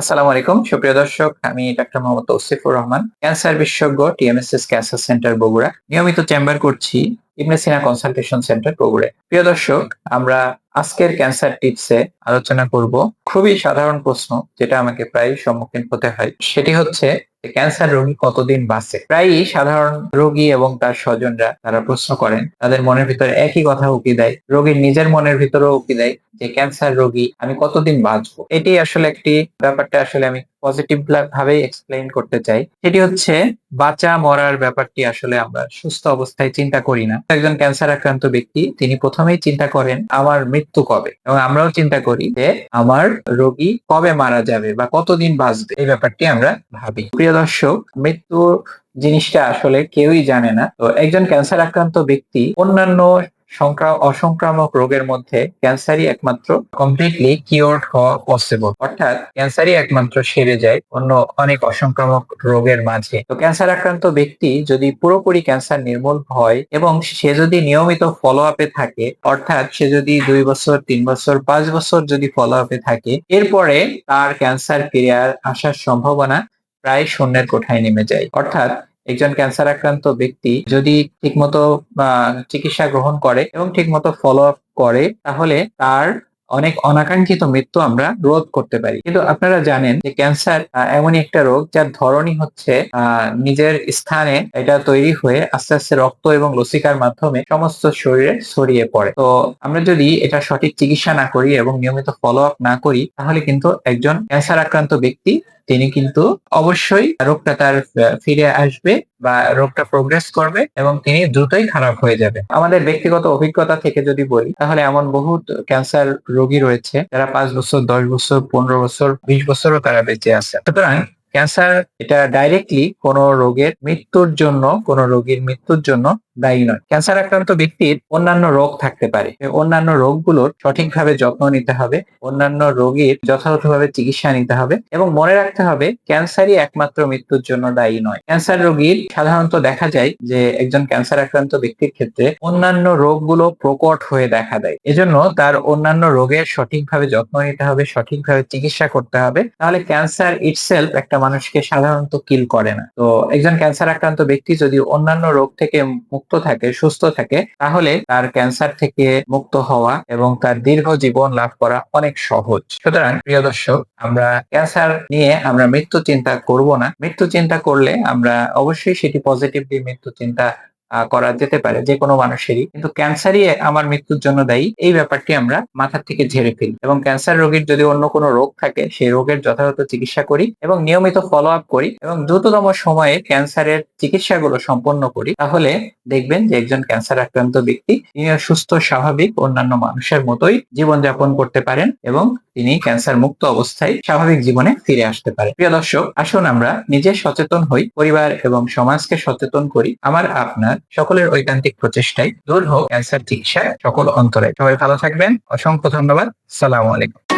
আসসালামু আলাইকুম। সুপ্রিয় দর্শক, আমি ডাক্তার মোহাম্মদ তৌসিফুর রহমান, ক্যান্সার বিশেষজ্ঞ, টিএমএসএস ক্যান্সার সেন্টার বগুড়া। নিয়মিত চেম্বার করছি ইবনে সিনা কনসালটেশন সেন্টার বগুড়া প্রিয় দর্শক, আমরা আজকের ক্যান্সার টিপসে আলোচনা করব। খুবই সাধারণ প্রশ্ন, যেটা আমাকে প্রায় সম্মুখীন হতে হয়। সেটি হচ্ছে ক্যান্সার রোগী কতদিন বাঁচে? প্রায়ই সাধারণ রোগী এবং তার স্বজনরা তারা প্রশ্ন করেন। তাদের মনের ভিতরে একই কথা উকি দেয়। রোগীর নিজের মনের ভিতরেও উকি দেয় যে ক্যান্সার রোগী, আমি কতদিন বাঁচবো? এটি আসলে একটি ব্যাপারটা আসলে আমি পজিটিভ ভাবে এক্সপ্লেইন করতে চাই। সেটি হচ্ছে, বাঁচা, মরার ব্যাপারটি আসলে আমরা সুস্থ অবস্থায় চিন্তা করি না। একজন ক্যান্সার আক্রান্ত ব্যক্তি, তিনি প্রথমেই চিন্তা করেন, আমার মৃত্যু কবে? এবং আমরাও চিন্তা করি যে, আমার রোগী কবে মারা যাবে বা কতদিন বাঁচবে? এই ব্যাপারটি আমরা ভাবি। প্রিয় দর্শক মৃত্যু জিনিসটা আসলে কেউই জানে না। তো একজন ক্যান্সার আক্রান্ত ব্যক্তি অন্যান্য অসংক্রামক রোগের মধ্যে ক্যান্সারই একমাত্র কমপ্লিটলি কিওর হওয়া পসিবল অর্থাৎ ক্যান্সারই একমাত্র সেরে যায় অন্য অনেক অসংক্রামক রোগের মাঝে। তো ক্যান্সার আক্রান্ত ব্যক্তি যদি পুরোপুরি ক্যান্সার নির্মূল হয় এবং সে যদি নিয়মিত ফলো আপে থাকে, অর্থাৎ সে যদি দুই বছর, তিন বছর, পাঁচ বছর যদি ফলো আপে থাকে, এরপরে তার ক্যান্সার ফিরে আসার সম্ভাবনা প্রায় শূন্যের কোঠায় নেমে যায়। অর্থাৎ একজন ক্যান্সার আক্রান্ত ব্যক্তি যদি ঠিকমতো চিকিৎসা গ্রহণ করে এবং ঠিকমতো ফলো আপ করে, তাহলে তার অনেক অনাকাঙ্ক্ষিত মৃত্যু আমরা রোধ করতে পারি। কিন্তু আপনারা জানেন যে ক্যান্সার এমনই একটা রোগ যার ধরনই হচ্ছে নিজের স্থানে এটা তৈরি হয়ে আস্তে আস্তে রক্ত এবং লসিকার মাধ্যমে সমস্ত শরীরে ছড়িয়ে পড়ে। তো আমরা যদি এটা সঠিক চিকিৎসা না করি এবং নিয়মিত ফলো আপ না করি, তাহলে কিন্তু একজন ক্যান্সার আক্রান্ত ব্যক্তি তিনি কিন্তু অবশ্যই রোগটা তার ফিরে আসবে বা রোগটা প্রোগ্রেস করবে এবং তিনি দ্রুতই খারাপ হয়ে যাবে। আমাদের ব্যক্তিগত অভিজ্ঞতা থেকে যদি বলি, তাহলে এমন বহুত ক্যান্সার রোগী রয়েছে যারা পাঁচ বছর, দশ বছর, পনেরো বছর, বিশ বছরও তারা বেঁচে আছে। সুতরাং ক্যান্সার এটা ডাইরেক্টলি কোন রোগের মৃত্যুর জন্য, কোন রোগীর মৃত্যুর জন্য দায়ী নয়। ক্যান্সার আক্রান্ত ব্যক্তির অন্যান্য রোগ থাকতে পারে। অন্যান্য রোগগুলোর সঠিকভাবে যত্ন নিতে হবে, অন্যান্য রোগীর যথাযথভাবে চিকিৎসা নিতে হবে এবং মনে রাখতে হবে ক্যান্সারই একমাত্র মৃত্যুর জন্য দায়ী নয়। ক্যান্সার রোগীর সাধারণত দেখা যায় যে একজন ক্যান্সার আক্রান্ত ব্যক্তির ক্ষেত্রে অন্যান্য রোগগুলো প্রকট হয়ে দেখা দেয়। এজন্য তার অন্যান্য রোগের সঠিকভাবে যত্ন নিতে হবে, সঠিকভাবে চিকিৎসা করতে হবে। তাহলে ক্যান্সার ইটসেলফ একটা মানুষকে সাধারণত কিল করে না। তো একজন ক্যান্সার আক্রান্ত ব্যক্তি যদি অন্যান্য রোগ থেকে মুক্ত থাকে, সুস্থ থাকে, তাহলে তার ক্যান্সার থেকে মুক্ত হওয়া এবং তার দীর্ঘ জীবন লাভ করা অনেক সহজ। সুতরাং প্রিয় দর্শক, আমরা ক্যান্সার নিয়ে আমরা মৃত্যু চিন্তা করব না। মৃত্যু চিন্তা করলে আমরা অবশ্যই সেটি পজিটিভলি মৃত্যু চিন্তা করা যেতে পারে যে কোনো মানুষেরই। কিন্তু ক্যান্সারই আমার মৃত্যুর জন্য দায়ী। এই ব্যাপারটি আমরা মাথার থেকে ঝেড়ে ফেলি। এবং ক্যান্সার রোগীর যদি অন্য কোনো রোগ থাকে, সেই রোগের যথাযথ চিকিৎসা করি এবং নিয়মিত ফলো আপ করি এবং দ্রুততম সময়ে ক্যান্সারের চিকিৎসাগুলো সম্পন্ন করি, তাহলে দেখবেন যে একজন ক্যান্সার আক্রান্ত ব্যক্তি, তিনি সুস্থ, স্বাভাবিক অন্যান্য মানুষের মতোই জীবনযাপন করতে পারেন এবং তিনি ক্যান্সার মুক্ত অবস্থায় স্বাভাবিক জীবনে ফিরে আসতে পারেন। প্রিয় দর্শক, আসুন আমরা নিজে সচেতন হই, পরিবার এবং সমাজকে সচেতন করি। আমার, আপনার সকলের ঐকান্তিক প্রচেষ্টায় দূর হোক ক্যান্সার চিকিৎসার সকল অন্তরে। সবাই ভালো থাকবেন। অসংখ্য ধন্যবাদ। সালাম আলাইকুম।